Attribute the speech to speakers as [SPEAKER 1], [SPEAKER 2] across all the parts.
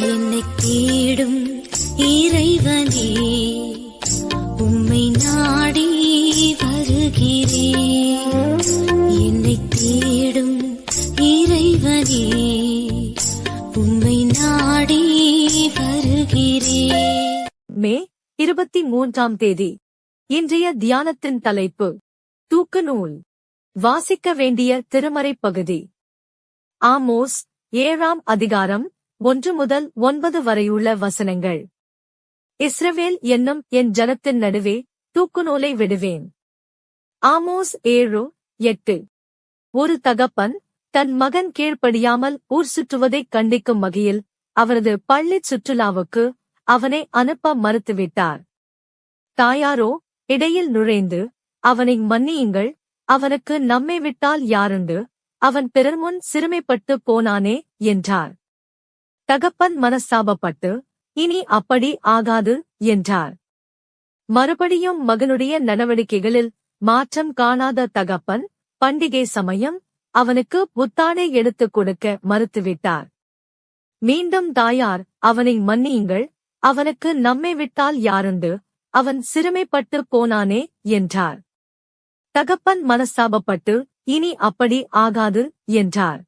[SPEAKER 1] என்னை தேடும் இறைவனே உம்மை நாடி வருகிறேன் என்னை தேடும் இறைவனே உம்மை நாடி வருகிறேன்
[SPEAKER 2] மே இருபத்தி மூன்றாம் தேதி இன்றைய தியானத்தின் தலைப்பு தூக்க நூல் வாசிக்க வேண்டிய திருமறை பகுதி. ஆமோஸ் ஏழாம் அதிகாரம் ஒன்று முதல் ஒன்பது வரையுள்ள வசனங்கள். இஸ்ரவேல் என்னும் என் ஜனத்தின் நடுவே தூக்குநூலை விடுவேன். ஆமோஸ் ஏழு எட்டு. ஒரு தகப்பன் தன் மகன் கீழ்ப்படியாமல் ஊர் சுற்றுவதைக் கண்டிக்கும் வகையில் அவரது பள்ளிச் சுற்றுலாவுக்கு அவனை அனுப்ப மறுத்துவிட்டார். தாயாரோ இடையில் நுழைந்து அவனை மன்னியுங்கள் அவனுக்கு நம்மை விட்டால் யாருண்டு? அவன் பிறர் முன் சிறுமைப்பட்டு போனானே என்றார். தகப்பன் மனஸ்தாபப்பட்டு இனி அப்படி ஆகாது என்றார். மறுபடியும் மகனுடைய நடவடிக்கைகளில் மாற்றம் காணாத தகப்பன் பண்டிகை சமயம் அவனுக்கு புத்தாடை எடுத்துக் கொடுக்க மறுத்துவிட்டார். மீண்டும் தாயார் அவனை மன்னியுங்கள் அவனுக்கு நம்மை விட்டால் யாருண்டு அவன் சிறுமைப்பட்டு போனானே என்றார். தகப்பன் மனஸ்தாபப்பட்டு இனி அப்படி ஆகாது என்றார்.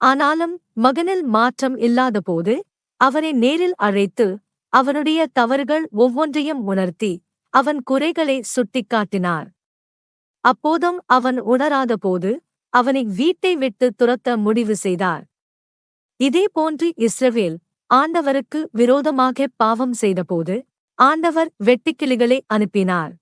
[SPEAKER 2] ஆனாலும் மகனில் மாற்றம் இல்லாதபோது அவனை நேரில் அழைத்து அவனுடைய தவறுகள் ஒவ்வொன்றையும் உணர்த்தி அவன் குறைகளை சுட்டிக்காட்டினார். அப்போதும் அவன் உணராதபோது அவனை வீட்டை விட்டு துரத்த முடிவு செய்தார். இதேபோன்று இஸ்ரவேல் ஆண்டவருக்கு விரோதமாக பாவம் செய்தபோது ஆண்டவர் வெட்டுக்கிளிகளை அனுப்பினார்.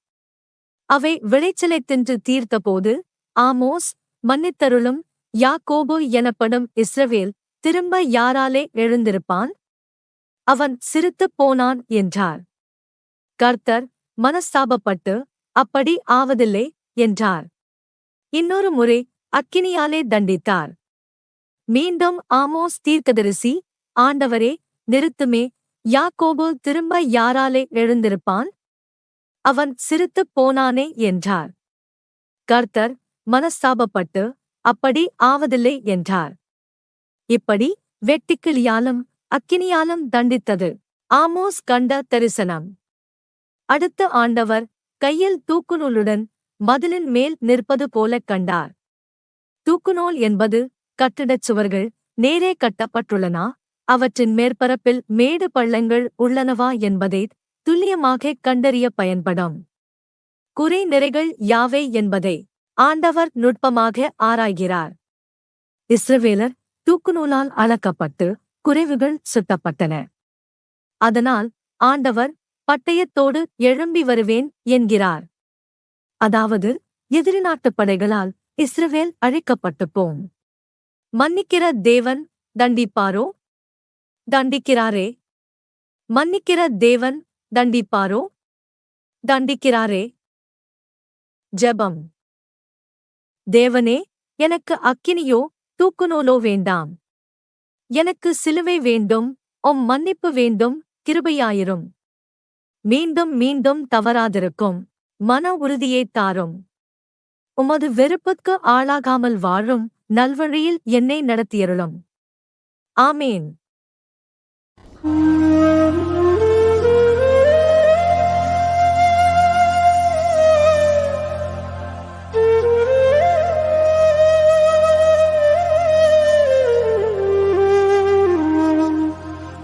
[SPEAKER 2] அவை விளைச்சலைத் தின்று தீர்த்தபோது ஆமோஸ் மன்னித்தருளும் யாக்கோபு எனப்படும் இஸ்ரவேல் திரும்ப யாராலே எழுந்திருப்பான்? அவன் சிரித்துப் போனான் என்றார். கர்த்தர் மனஸ்தாபப்பட்டு அப்படி ஆவதில்லை என்றார். இன்னொரு முறை அக்கினியாலே தண்டித்தார். மீண்டும் ஆமோஸ் தீர்க்கதரிசி ஆண்டவரே நிறுத்துமே யாக்கோபு திரும்ப யாராலே எழுந்திருப்பான்? அவன் சிரித்துப் போனானே என்றார். கர்த்தர் மனஸ்தாபப்பட்டு அப்படி ஆவதில்லை என்றார். இப்படி வெட்டிக்கிளியாலும் அக்கினியாலும் தண்டித்தது. ஆமோஸ் கண்ட தரிசனம். அடுத்த ஆண்டவர் கையில் தூக்குநூலுடன் மதிலின் மேல் நிற்பது போலக் கண்டார். தூக்குநூல் என்பது கட்டிடச் சுவர்கள் நேரே கட்டப்பட்டுள்ளனா. அவற்றின் மேற்பரப்பில் மேடு பள்ளங்கள் உள்ளனவா என்பதை துல்லியமாக கண்டறிய பயன்படும். குறை நிறைகள் யாவை என்பதை ஆண்டவர் நுட்பமாக ஆராய்கிறார். இஸ்ரவேலர் தூக்குநூலால் அளக்கப்பட்டு குறைவுகள் சுட்டப்பட்டன. அதனால் ஆண்டவர் பட்டயத்தோடு எழும்பி வருவேன் என்கிறார். அதாவது எதிரி நாட்டுப் படைகளால் இஸ்ரவேல் அழிக்கப்பட்டு போம் மன்னிக்கிற தேவன் தண்டிப்பாரோ? தண்டிக்கிறாரே. மன்னிக்கிற தேவன் தண்டிப்பாரோ? தண்டிக்கிறாரே. ஜெபம். தேவனே எனக்கு அக்கினியோ தூக்குநூலோ வேண்டாம். எனக்கு சிலுவை வேண்டும் உம் மன்னிப்பு வேண்டும் கிருபையாயிரும். மீண்டும் மீண்டும் தவறாதிருக்கும் மன உறுதியைத் தாரும். உமது வெறுப்புக்கு ஆளாகாமல் வாழும் நல்வழியில் என்னை நடத்தியருளும். ஆமேன்.